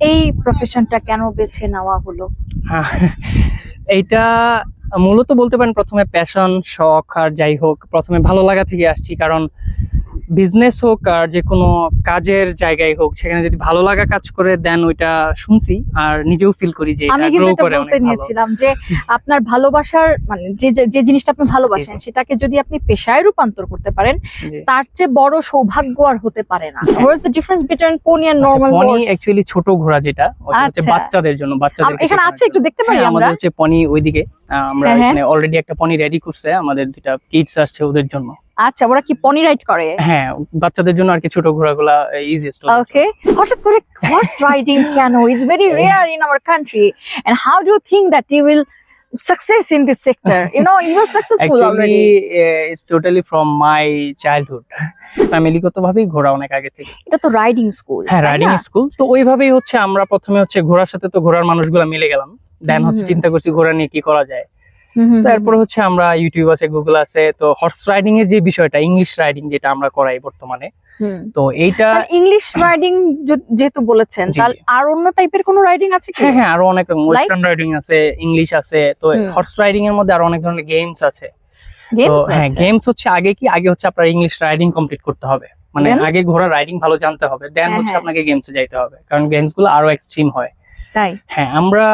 এই প্রফেশনটা কেন বেছে নেওয়া হলো? এইটা মূলত বলতে পারেন প্রথমে প্যাশন শখ আর যাই হোক, প্রথমে ভালো লাগা থেকে আসছি। কারণ বিজনেস হোক আর যে কোনো কাজের জায়গায় হোক সেখানে যদি ভালো লাগা কাজ করে দেন ওইটা শুনছি আর নিজেও ফিল করি যে আমি কিন্তু এটা বলতে নিয়েছিলাম যে আপনার ভালোবাসার মানে যে যে- জিনিসটা আপনি ভালোবাসেন। সেটাকে যদি আপনি পেশায় রূপান্তর করতে পারেন তার চেয়ে বড় সৌভাগ্য আর হতে পারে না। What the difference between pony and normal pony actually ছোট ঘোড়া যেটা ওটা হচ্ছে আচ্ছা। বাচ্চাদের জন্য বাচ্চাদের এখানে আছে একটু দেখতে পারি হ্যাঁ, আমরা? আমাদের হচ্ছে পনি ওইদিকে। আমরা হ্যাঁ, হ্যাঁ। এখানে অলরেডি একটা পনি রেডি করছে আমাদের দুটা কিডস আসছে ওদের জন্য। আচ্ছা ওরা কি পনি রাইড করে? হ্যাঁ বাচ্চাদের জন্য আর কি ছোট ঘোড়াগুলা ইজিয়েস্ট ওকে হঠাৎ করে হর্স রাইডিং কেন? It's very rare in our country and how do you think that you will success in this sector you know you are successful already actually it's totally from my childhood ফ্যামিলিগত ভাবেই ঘোড়া অনেক আগে থেকে। এটা তো riding school হ্যাঁ riding school তো ওইভাবেই হচ্ছে আমরা প্রথমে হচ্ছে ঘোড়ার সাথে তো ঘোড়ার মানুষগুলো মিলে গেলাম। দেন হচ্ছে চিন্তা করছি ঘোড়া নিয়ে কি করা যায়। তারপর হচ্ছে আমরা ইউটিউব আছে গুগল আছে তো হর্স রাইডিং এর যে বিষয়টা ইংলিশ রাইডিং যেটা আমরা করাই বর্তমানে তো এইটা ইংলিশ রাইডিং যেহেতু বলেছেন তাহলে আর অন্য টাইপের কোনো রাইডিং আছে কি? হ্যাঁ হ্যাঁ আরও অনেক রকম ওয়েস্টার্ন রাইডিং আছে ইংলিশ আছে তো হর্স রাইডিং এর মধ্যে আরও অনেক ধরনের গেমস আছে। তো গেমস হ্যাঁ গেমস হচ্ছে আগে কি আগে হচ্ছে আপনার ইংলিশ রাইডিং কমপ্লিট করতে হবে। মানে আগে ঘোড়া রাইডিং ভালো জানতে হবে দেন হ্যাঁ, হচ্ছে হ্যাঁ। আপনাকে গেমসে যাইতে হবে কারণ গেমসগুলো আরও এক্সট্রিম হয়। তাই? হ্যাঁ আমরা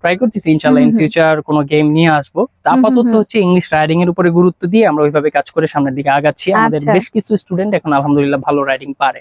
ট্রাই করতেছি ইনশাল্লাহ ইন ফিউচার কোনো গেম নিয়ে আসব। আপাতত হচ্ছে ইংলিশ রাইডিং এর উপরে গুরুত্ব দিয়ে আমরা ওইভাবে কাজ করে সামনের দিকে আগাচ্ছি। আমাদের আচ্ছা। বেশ কিছু স্টুডেন্ট এখন আলহামদুলিল্লাহ ভালো রাইডিং পারে।